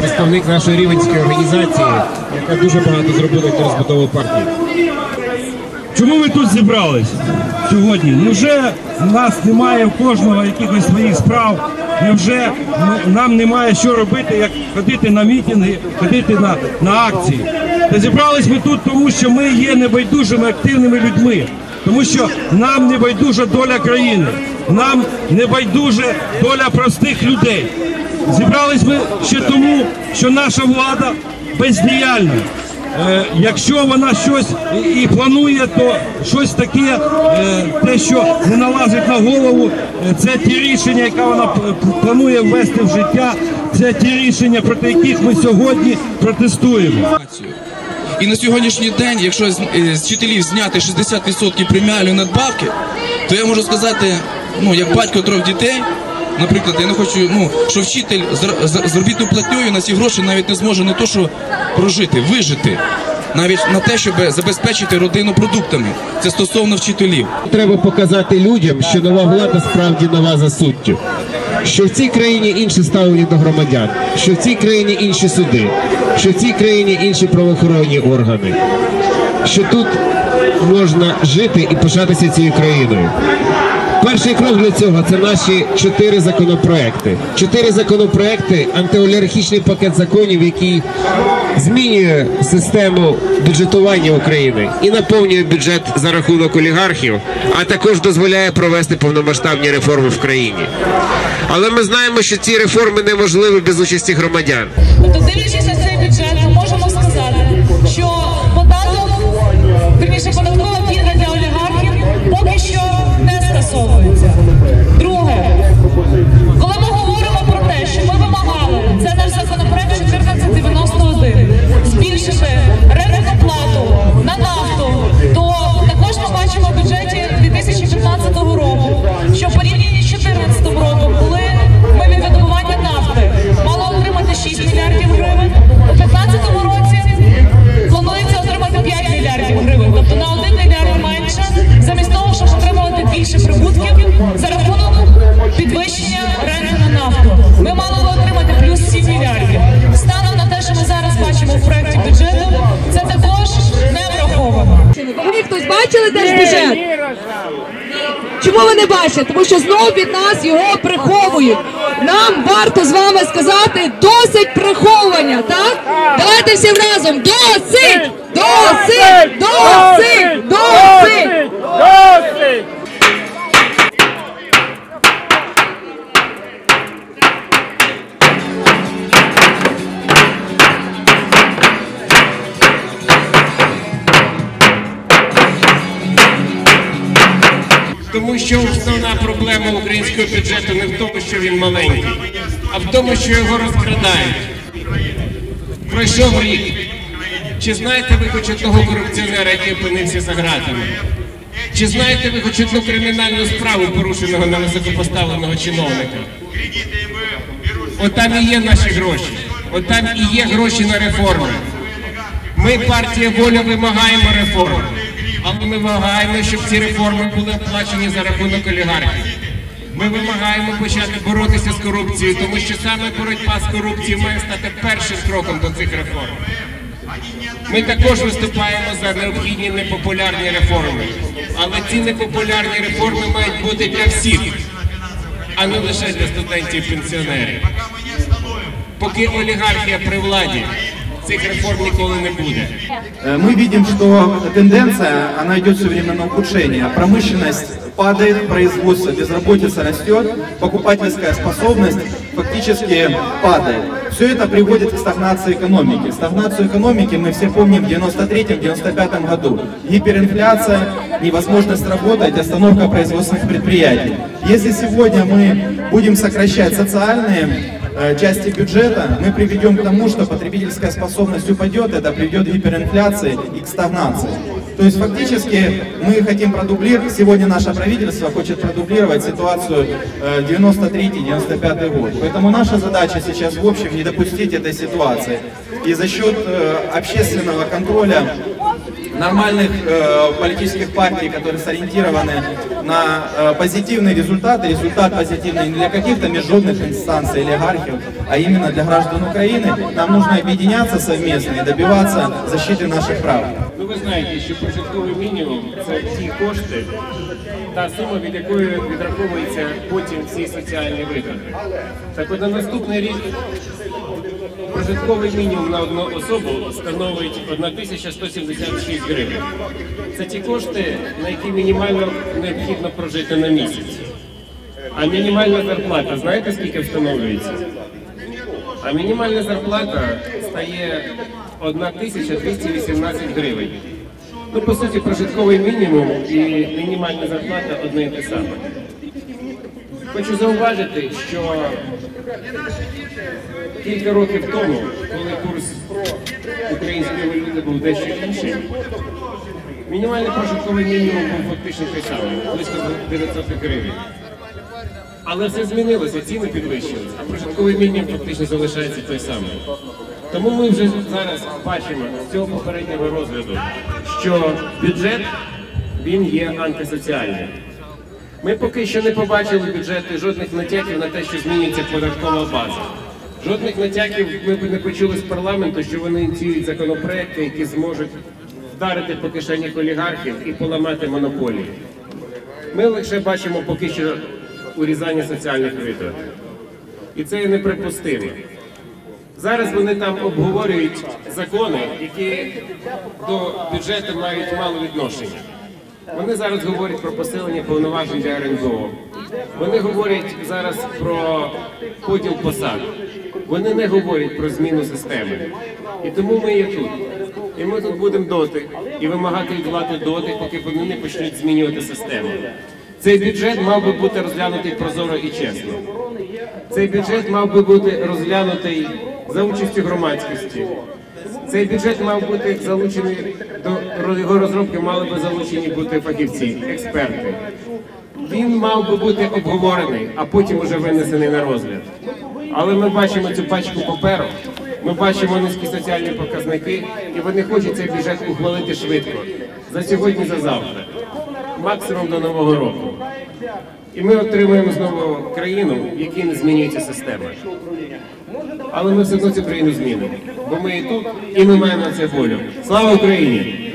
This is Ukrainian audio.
представник нашої рівенської організації, яка дуже багато зробила для розбудови партії. Чому ми тут зібрались сьогодні? Невже в нас немає в кожного якихось своїх справ? Невже нам немає що робити, як ходити на мітинги, ходити на, на акції? Та зібрались ми тут, тому що ми є небайдужими активними людьми, тому що нам не байдужа доля країни, нам не байдужа доля простих людей. Зібрались ми ще тому, що наша влада бездіяльна. Е, Якщо вона щось і- планує, то щось таке, е, те, що не налазить на голову, е, це ті рішення, які вона планує ввести в життя, це ті рішення, проти яких ми сьогодні протестуємо. І на сьогоднішній день, якщо з вчителів зняти 60% преміальної надбавки, то я можу сказати, ну як батько трьох дітей, наприклад, я не хочу, ну що вчитель з, заробітною платнею на ці гроші навіть не зможе не то, що прожити, вижити. Навіть на те, щоб забезпечити родину продуктами. Це стосовно вчителів. Треба показати людям, що нова влада справді нова за суттю. Що в цій країні інше ставлення до громадян, що в цій країні інші суди, що в цій країні інші правоохоронні органи, що тут можна жити і пишатися цією країною. Перший крок для цього це наші чотири законопроекти. Чотири законопроекти, антиолігархічний пакет законів, який змінює систему бюджетування України і наповнює бюджет за рахунок олігархів, а також дозволяє провести повномасштабні реформи в країні. Але ми знаємо, що ці реформи неможливі без участі громадян. Тобто, дивлячись на цей бюджет, ми можемо сказати, що податок, вірніше, не бачите? Тому що знову від нас його приховують. Нам варто з вами сказати досить приховування, так? Давайте всім разом! Досить! Досить! Досить! Що основна проблема українського бюджету не в тому, що він маленький, а в тому, що його розкрадають. Пройшов рік. Чи знаєте ви хоч одного корупціонера, який опинився за ґратами? Чи знаєте ви хоч одну кримінальну справу порушеного на високопоставленого чиновника? От там і є наші гроші. От там і є гроші на реформи. Ми, партія воля, вимагаємо реформ. Але ми вимагаємо, щоб ці реформи були оплачені за рахунок олігархів. Ми вимагаємо почати боротися з корупцією, тому що саме боротьба з корупцією має стати першим кроком до цих реформ. Ми також виступаємо за необхідні непопулярні реформи. Але ці непопулярні реформи мають бути для всіх, а не лише для студентів і пенсіонерів. Поки олігархія при владі, цих реформ ніколи не буде. Мы видим, что тенденция, она идет все время на ухудшение. Промышленность падает, производство, безработица растет, покупательская способность фактически падает. Все это приводит к стагнации экономики. Стагнацию экономики мы все помним в 93-95 году. Гиперинфляция, невозможность работать, остановка производственных предприятий. Если сегодня мы будем сокращать социальные части бюджета, мы приведем к тому, что потребительская способность упадет, это приведет к гиперинфляции и к стагнации. То есть фактически мы хотим продублировать, сегодня наше правительство хочет продублировать ситуацию э, 93-95 год. Поэтому наша задача сейчас в общем не допустить этой ситуации. И за счет э, общественного контроля нормальных э, политических партий, которые сориентированы на э, позитивные результаты, результат позитивный не для каких-то международных инстанций, олигархов, а именно для граждан Украины, нам нужно объединяться совместно и добиваться защиты наших прав. Ну ви знаєте, що прожитковий мінімум це ті кошти, та сума, від якої відраховуються потім всі соціальні витрати. Так от на наступний рік прожитковий мінімум на одну особу становить 1176 гривень. Це ті кошти, на які мінімально необхідно прожити на місяць. А мінімальна зарплата, знаєте скільки встановлюється? А мінімальна зарплата стає 1218 гривень. Ну, по суті, прожитковий мінімум і мінімальна зарплата одне і те саме. Хочу зауважити, що кілька років тому, коли курс української валюти був дещо інший, мінімальний прожитковий мінімум був фактично той самий, близько 900 гривень. Але все змінилося, ціни підвищились, а прожитковий мінімум фактично залишається той самий. Тому ми вже зараз бачимо з цього попереднього розгляду, що бюджет він є антисоціальним. Ми поки що не побачили бюджети жодних натяків на те, що змінюється податкова база. Жодних натяків ми б не почули з парламенту, що вони ініціюють законопроекти, які зможуть вдарити по кишенях олігархів і поламати монополії. Ми лише бачимо поки що урізання соціальних витрат. І це є неприпустимо. Зараз вони там обговорюють закони, які до бюджету мають мало відношення. Вони зараз говорять про посилення повноважень для РНБО. Вони говорять зараз про поділ посад. Вони не говорять про зміну системи. І тому ми є тут. І ми тут будемо доти і вимагати від влади доти, поки вони не почнуть змінювати систему. Цей бюджет мав би бути розглянутий прозоро і чесно. Цей бюджет мав би бути розглянутий за участю громадськості. Цей бюджет мав бути залучений до його розробки, мали би залучені бути фахівці, експерти. Він мав би бути обговорений, а потім уже винесений на розгляд. Але ми бачимо цю пачку паперу, ми бачимо низькі соціальні показники, і вони хочуть цей бюджет ухвалити швидко за сьогодні, за завтра, максимум до нового року. І ми отримуємо знову країну, в якій не змінюється система. Але ми все одно цю країну змінимо, бо ми і тут, і ми маємо на це волю. Слава Україні!